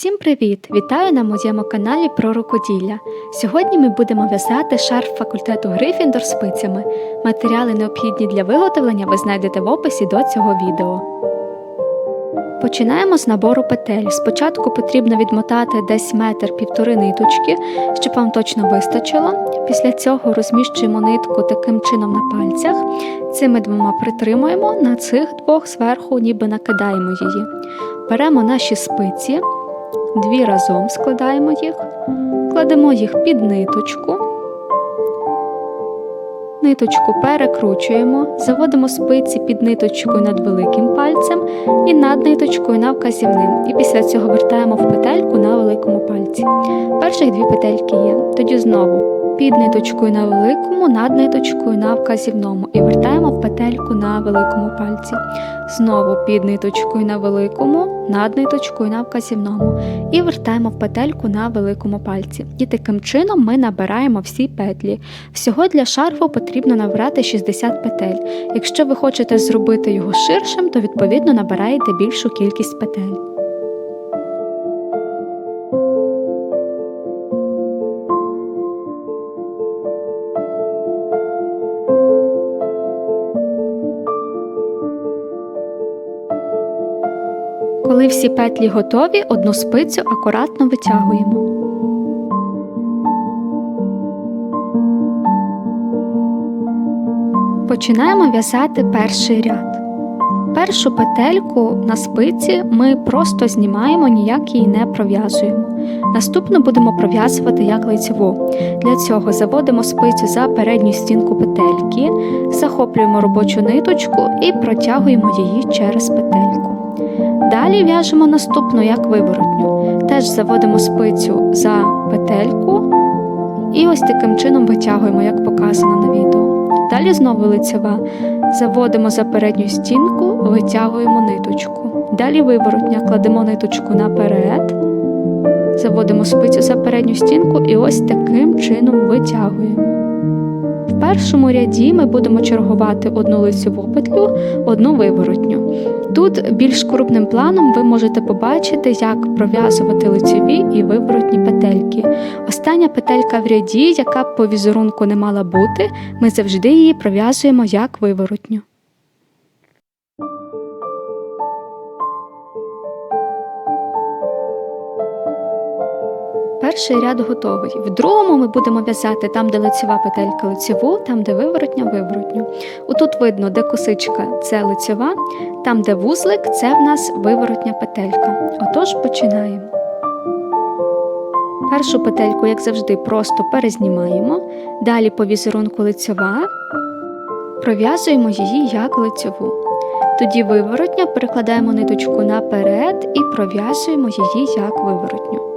Всім привіт! Вітаю на моєму каналі про рукоділля. Сьогодні ми будемо в'язати шарф факультету Грифіндор спицями. Матеріали необхідні для виготовлення ви знайдете в описі до цього відео. Починаємо з набору петель. Спочатку потрібно відмотати десь метр півтори ниточки, щоб вам точно вистачило. Після цього розміщуємо нитку таким чином на пальцях. Цими двома притримуємо, на цих двох зверху ніби накидаємо її. Беремо наші спиці, дві разом складаємо їх, кладемо їх під ниточку. Ниточку перекручуємо, заводимо спиці під ниточкою над великим пальцем і над ниточкою на вказівним. І після цього вертаємо в петельку на великому пальці. Перших дві петельки є. Тоді знову під ниточкою на великому, над ниточкою на вказівному і вертаємо в петельку на великому пальці. Знову під ниточкою на великому, над ниточкою на вказівному і вертаємо в петельку на великому пальці. І таким чином ми набираємо всі петлі. Всього для шарфу потрібно набрати 60 петель. Якщо ви хочете зробити його ширшим, то відповідно набираєте більшу кількість петель. Коли всі петлі готові, одну спицю акуратно витягуємо. Починаємо в'язати перший ряд. Першу петельку на спиці ми просто знімаємо, ніяк її не пров'язуємо. Наступну будемо пров'язувати як лицьову. Для цього заводимо спицю за передню стінку петельки, захоплюємо робочу ниточку і протягуємо її через петельку. Далі в'яжемо наступну як виворотню. Теж заводимо спицю за петельку і ось таким чином витягуємо, як показано на відео. Далі знову лицева. Заводимо за передню стінку, витягуємо ниточку. Далі виворотня, кладемо ниточку наперед, заводимо спицю за передню стінку і ось таким чином витягуємо. В першому ряді ми будемо чергувати одну лицеву петлю, одну виворотню. Тут більш крупним планом ви можете побачити, як пров'язувати лицеві і виворотні петельки. Остання петелька в ряді, яка по візерунку не мала бути, ми завжди її пров'язуємо як виворотню. Перший ряд готовий. В другому ми будемо в'язати там, де лицева петелька лицеву, там, де виворотня виворотню. Отут видно, де косичка це лицева, там, де вузлик, це в нас виворотня петелька. Отож, починаємо. Першу петельку, як завжди, просто перезнімаємо. Далі по візерунку лицева пров'язуємо її як лицеву. Тоді виворотня перекладаємо ниточку наперед і пров'язуємо її як виворотню.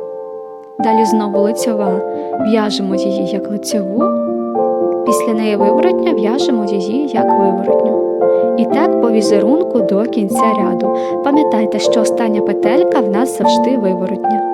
Далі знову лицьова, в'яжемо її як лицьову, після неї виворотня в'яжемо її як виворотню. І так по візерунку до кінця ряду. Пам'ятайте, що остання петелька в нас завжди виворотня.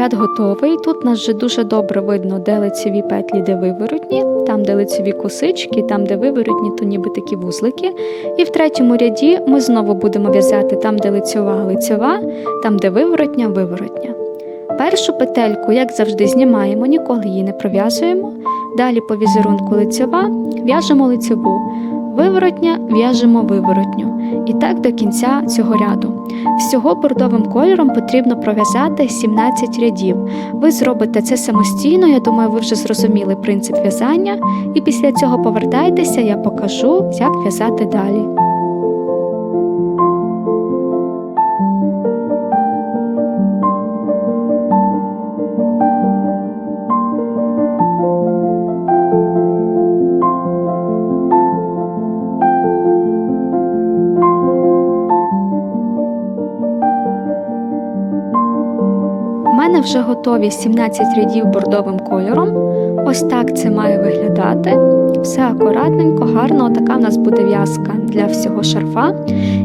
Другий ряд готовий. Тут нас вже дуже добре видно, де лицеві петлі, де виворотні, там, де лицеві косички, там, де виворотні, то ніби такі вузлики. І в третьому ряді ми знову будемо в'язати там, де лицьова, лицьова, там, де виворотня, виворотня. Першу петельку, як завжди, знімаємо, ніколи її не пров'язуємо. Далі по візерунку лицьова в'яжемо лицьову. Виворотня в'яжемо виворотню. І так до кінця цього ряду. Всього бордовим кольором потрібно пров'язати 17 рядів. Ви зробите це самостійно, я думаю, ви вже зрозуміли принцип в'язання, і після цього повертайтеся, я покажу, як в'язати далі. Мене вже готові 17 рядів бордовим кольором. Ось так це має виглядати. Все акуратненько, гарно, така в нас буде в'язка для всього шарфа.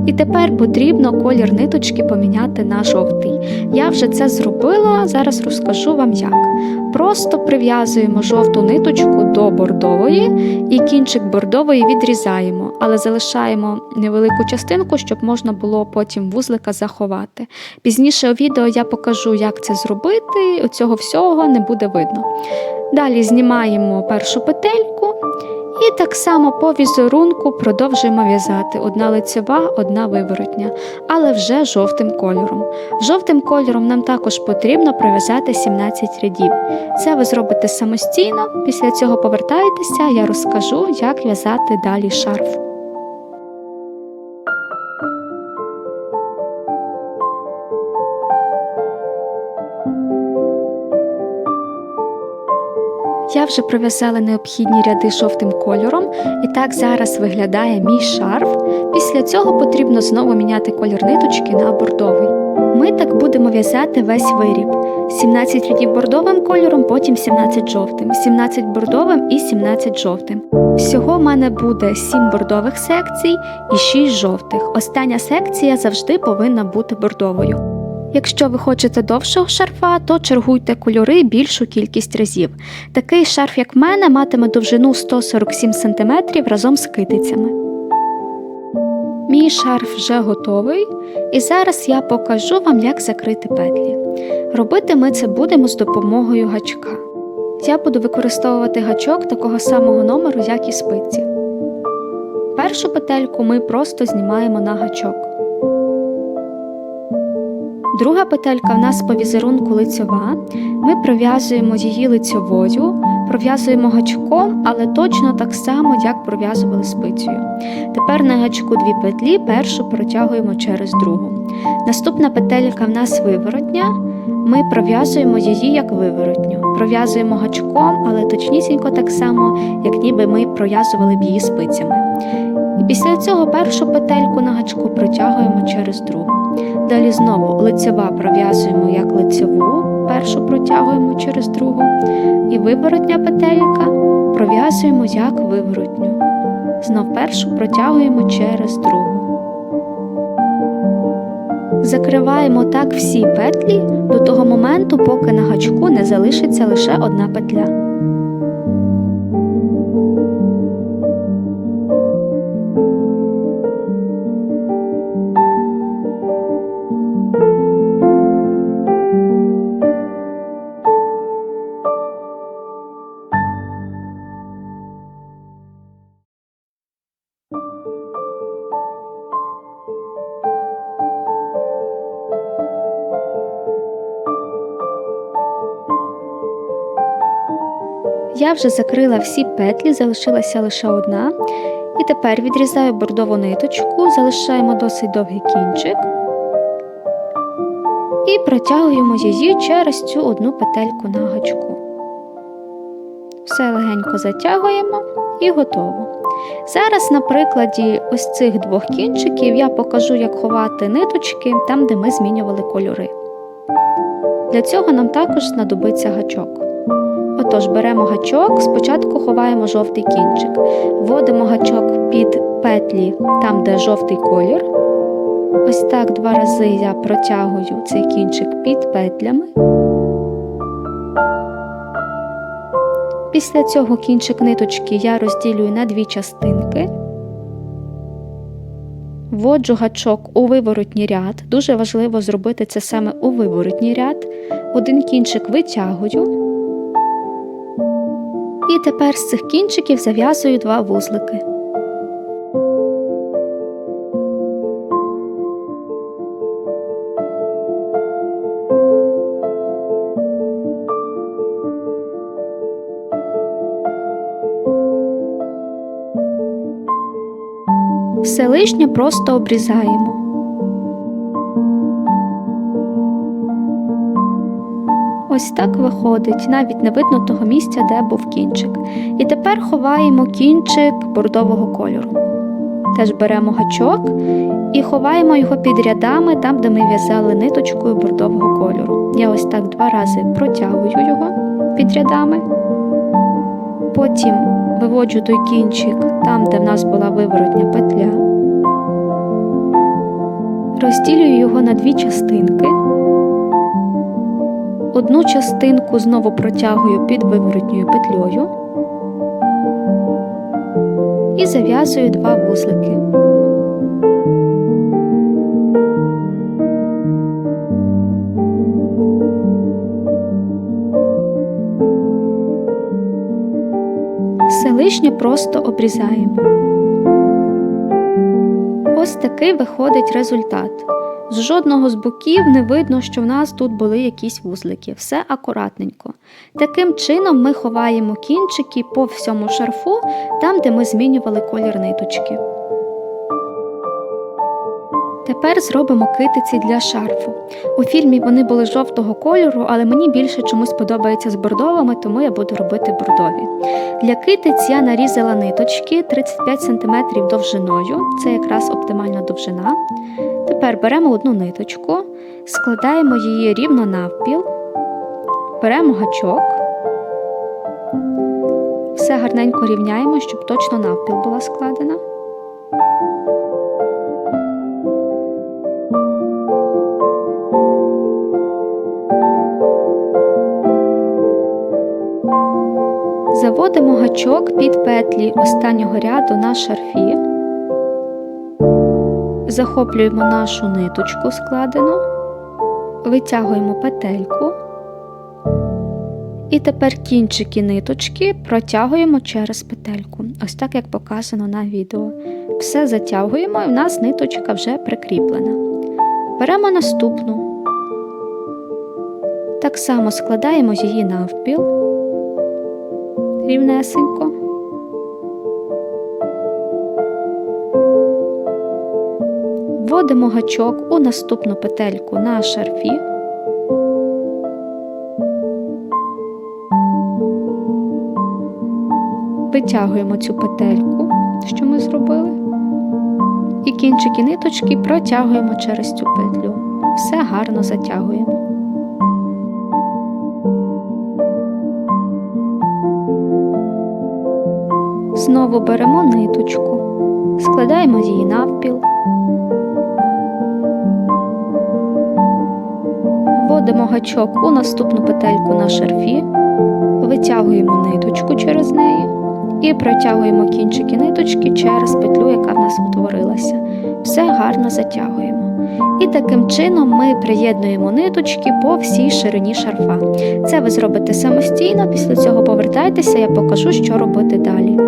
І тепер потрібно колір ниточки поміняти на жовтий. Я вже це зробила, зараз розкажу вам як. Просто прив'язуємо жовту ниточку до бордової і кінчик бордової відрізаємо, але залишаємо невелику частинку, щоб можна було потім вузлика заховати. Пізніше у відео я покажу, як це зробити, цього всього не буде видно. Далі знімаємо першу петельку так само по візерунку продовжуємо в'язати одна лицева, одна виворотня, але вже жовтим кольором. Жовтим кольором нам також потрібно пров'язати 17 рядів. Це ви зробите самостійно, після цього повертаєтеся, я розкажу, як в'язати далі шарф. Я вже пров'язала необхідні ряди жовтим кольором, і так зараз виглядає мій шарф. Після цього потрібно знову міняти колір ниточки на бордовий. Ми так будемо в'язати весь виріб: 17 рядів бордовим кольором, потім 17 жовтим, 17 бордовим і 17 жовтим. Всього в мене буде 7 бордових секцій і 6 жовтих. Остання секція завжди повинна бути бордовою. Якщо ви хочете довшого шарфа, то чергуйте кольори більшу кількість разів. Такий шарф, як в мене, матиме довжину 147 см разом з китицями. Мій шарф вже готовий, і зараз я покажу вам, як закрити петлі. Робити ми це будемо з допомогою гачка. Я буду використовувати гачок такого самого номеру, як і спиці. Першу петельку ми просто знімаємо на гачок. Друга петелька в нас по візерунку лицьова. Ми пров'язуємо її лицьовою, пров'язуємо гачком, але точно так само, як пров'язували спицею. Тепер на гачку дві петлі, першу протягуємо через другу. Наступна петелька в нас виворотня. Ми пров'язуємо її як виворотню. Пров'язуємо гачком, але точнісінько так само, як ніби ми пров'язували б її спицями. І після цього першу петельку на гачку протягуємо через другу. Далі знову лицева пров'язуємо як лицеву, першу протягуємо через другу. І виворотня петелька пров'язуємо як виворотню. Знов першу протягуємо через другу. Закриваємо так всі петлі до того моменту, поки на гачку не залишиться лише одна петля. Я вже закрила всі петлі, залишилася лише одна. І тепер відрізаю бордову ниточку, залишаємо досить довгий кінчик і протягуємо її через цю одну петельку на гачку. Все легенько затягуємо і готово. Зараз, на прикладі ось цих двох кінчиків, я покажу, як ховати ниточки там, де ми змінювали кольори. Для цього нам також знадобиться гачок. Отож, беремо гачок, спочатку ховаємо жовтий кінчик, вводимо гачок під петлі там, де жовтий колір. Ось так два рази я протягую цей кінчик під петлями. Після цього кінчик ниточки я розділюю на дві частинки. Вводжу гачок у виворотній ряд. Дуже важливо зробити це саме у виворотній ряд. Один кінчик витягую. І тепер з цих кінчиків зав'язую два вузлики. Все лишнє просто обрізаємо. Ось так виходить, навіть не видно того місця, де був кінчик. І тепер ховаємо кінчик бордового кольору. Теж беремо гачок і ховаємо його під рядами, там, де ми в'язали ниточкою бордового кольору. Я ось так два рази протягую його під рядами. Потім виводжу той кінчик там, де в нас була виворотня петля, розділюю його на дві частинки. Одну частинку знову протягую під виворотньою петлею і зав'язую два вузлики. Все лишнє просто обрізаємо. Ось такий виходить результат. З жодного з боків не видно, що в нас тут були якісь вузлики. Все акуратненько. Таким чином ми ховаємо кінчики по всьому шарфу, там, де ми змінювали колір ниточки. Тепер зробимо китиці для шарфу. У фільмі вони були жовтого кольору, але мені більше чомусь подобається з бордовими, тому я буду робити бордові. Для китиць я нарізала ниточки 35 см довжиною, це якраз оптимальна довжина. Тепер беремо одну ниточку, складаємо її рівно навпіл, беремо гачок, все гарненько рівняємо, щоб точно навпіл була складена. Заводимо гачок під петлі останнього ряду на шарфі, захоплюємо нашу ниточку складену, витягуємо петельку. І тепер кінчики ниточки протягуємо через петельку, ось так як показано на відео. Все затягуємо і в нас ниточка вже прикріплена. Беремо наступну. Так само складаємо її навпіл рівнесенько. Вводимо гачок у наступну петельку на шарфі. Витягуємо цю петельку, що ми зробили, і кінчики ниточки протягуємо через цю петлю. Все гарно затягуємо. Знову беремо ниточку, складаємо її навпіл, вводимо гачок у наступну петельку на шарфі, витягуємо ниточку через неї і протягуємо кінчики ниточки через петлю, яка в нас утворилася. Все гарно затягуємо. І таким чином ми приєднуємо ниточки по всій ширині шарфа. Це ви зробите самостійно, після цього повертайтеся, я покажу, що робити далі.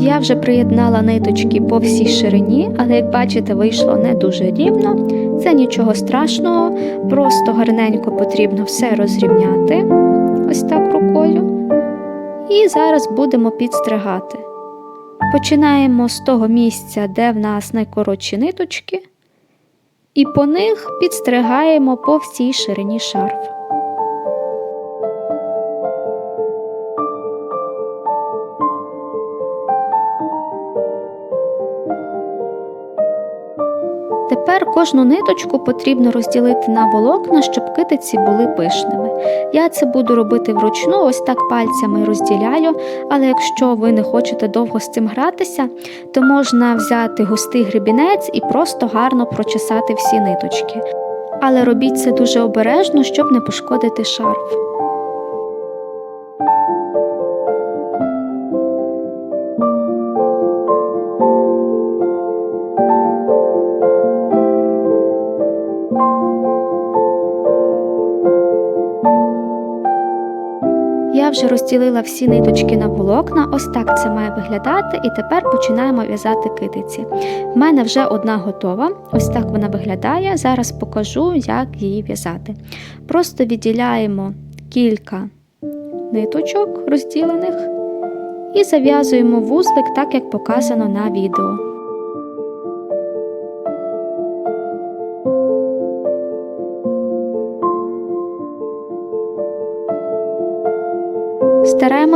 Я вже приєднала ниточки по всій ширині, але як бачите, вийшло не дуже рівно. Це нічого страшного, просто гарненько потрібно все розрівняти ось так рукою. І зараз будемо підстригати. Починаємо з того місця, де в нас найкоротші ниточки, і по них підстригаємо по всій ширині шарфа. Тепер кожну ниточку потрібно розділити на волокна, щоб китиці були пишними. Я це буду робити вручну, ось так пальцями розділяю, але якщо ви не хочете довго з цим гратися, то можна взяти густий гребінець і просто гарно прочесати всі ниточки. Але робіть це дуже обережно, щоб не пошкодити шарф. Вже розділила всі ниточки на волокна, ось так це має виглядати, і тепер починаємо в'язати китиці. В мене вже одна готова, ось так вона виглядає. Зараз покажу, як її в'язати. Просто відділяємо кілька ниточок розділених і зав'язуємо вузлик так, як показано на відео.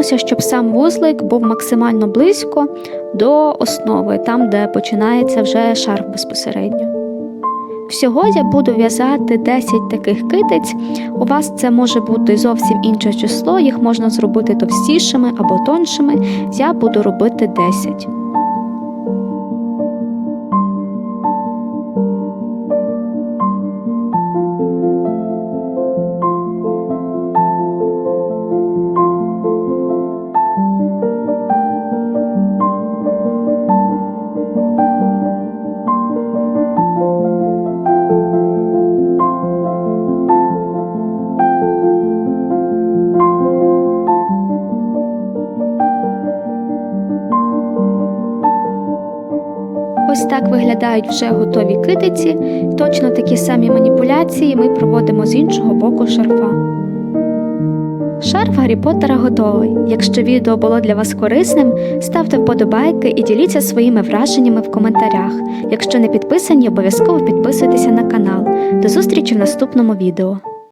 Стараємося, щоб сам вузлик був максимально близько до основи, там, де починається вже шарф безпосередньо. Всього я буду в'язати 10 таких китиць. У вас це може бути зовсім інше число, їх можна зробити товстішими або тоншими. Я буду робити 10. Виглядають вже готові китиці. Точно такі самі маніпуляції ми проводимо з іншого боку шарфа. Шарф Гаррі Поттера готовий. Якщо відео було для вас корисним, ставте вподобайки і діліться своїми враженнями в коментарях. Якщо не підписані, обов'язково підписуйтеся на канал. До зустрічі в наступному відео.